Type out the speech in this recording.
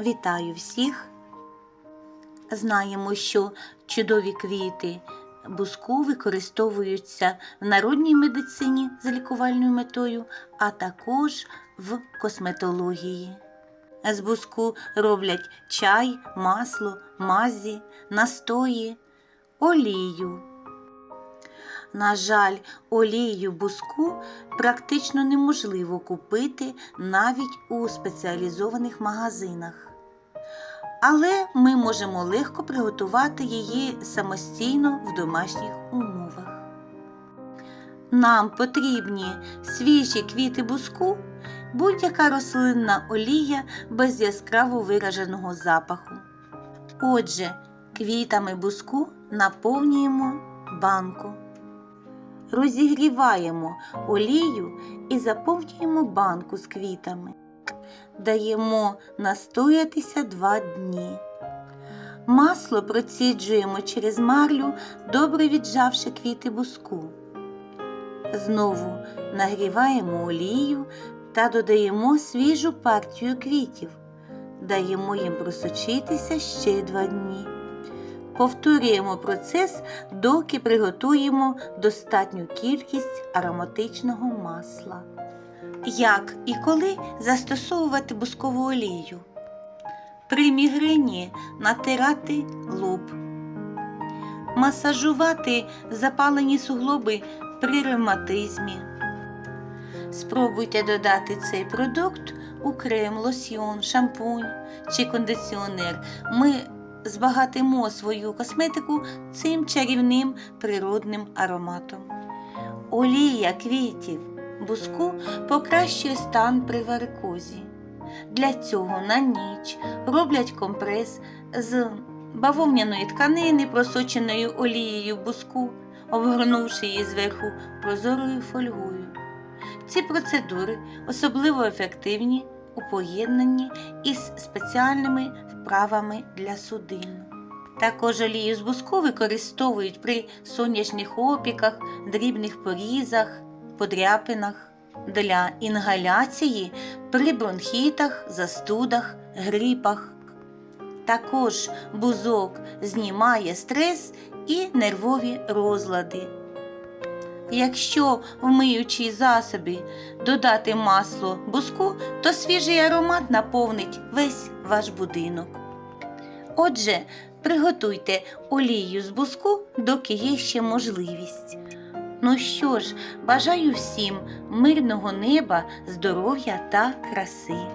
Вітаю всіх! Знаємо, що чудові квіти буску використовуються в народній медицині з лікувальною метою, а також в косметології. З буску роблять чай, масло, мазі, настої, олію. На жаль, олію буску практично неможливо купити навіть у спеціалізованих магазинах. Але ми можемо легко приготувати її самостійно в домашніх умовах. Нам потрібні свіжі квіти буску, будь-яка рослинна олія без яскраво вираженого запаху. Отже, квітами буску наповнюємо банку. Розігріваємо олію і заповнюємо банку з квітами. Даємо настоятися два дні. Масло проціджуємо через марлю, добре віджавши квіти буску. Знову нагріваємо олію та додаємо свіжу партію квітів. Даємо їм просочитися ще два дні. Повторюємо процес, доки приготуємо достатню кількість ароматичного масла. Як і коли застосовувати бускову олію? При мігрені натирати лоб. Масажувати запалені суглоби при ревматизмі. Спробуйте додати цей продукт у крем, лосьйон, шампунь чи кондиціонер. Ми збагатимо свою косметику цим чарівним природним ароматом. Олія квітів буску покращує стан при варикозі. Для цього на ніч роблять компрес з бавовняної тканини, просоченою олією буску, обгорнувши її зверху прозорою фольгою. Ці процедури особливо ефективні у поєднанні із спеціальними вправами для судин. Також олію з буску використовують при сонячних опіках, дрібних порізах, подряпинах, для інгаляції при бронхітах, застудах, грипах. Також бузок знімає стрес і нервові розлади. Якщо в миючій засобі додати масло буску, то свіжий аромат наповнить весь ваш будинок. Отже, приготуйте олію з буску, доки є ще можливість. Ну що ж, бажаю всім мирного неба, здоров'я та краси.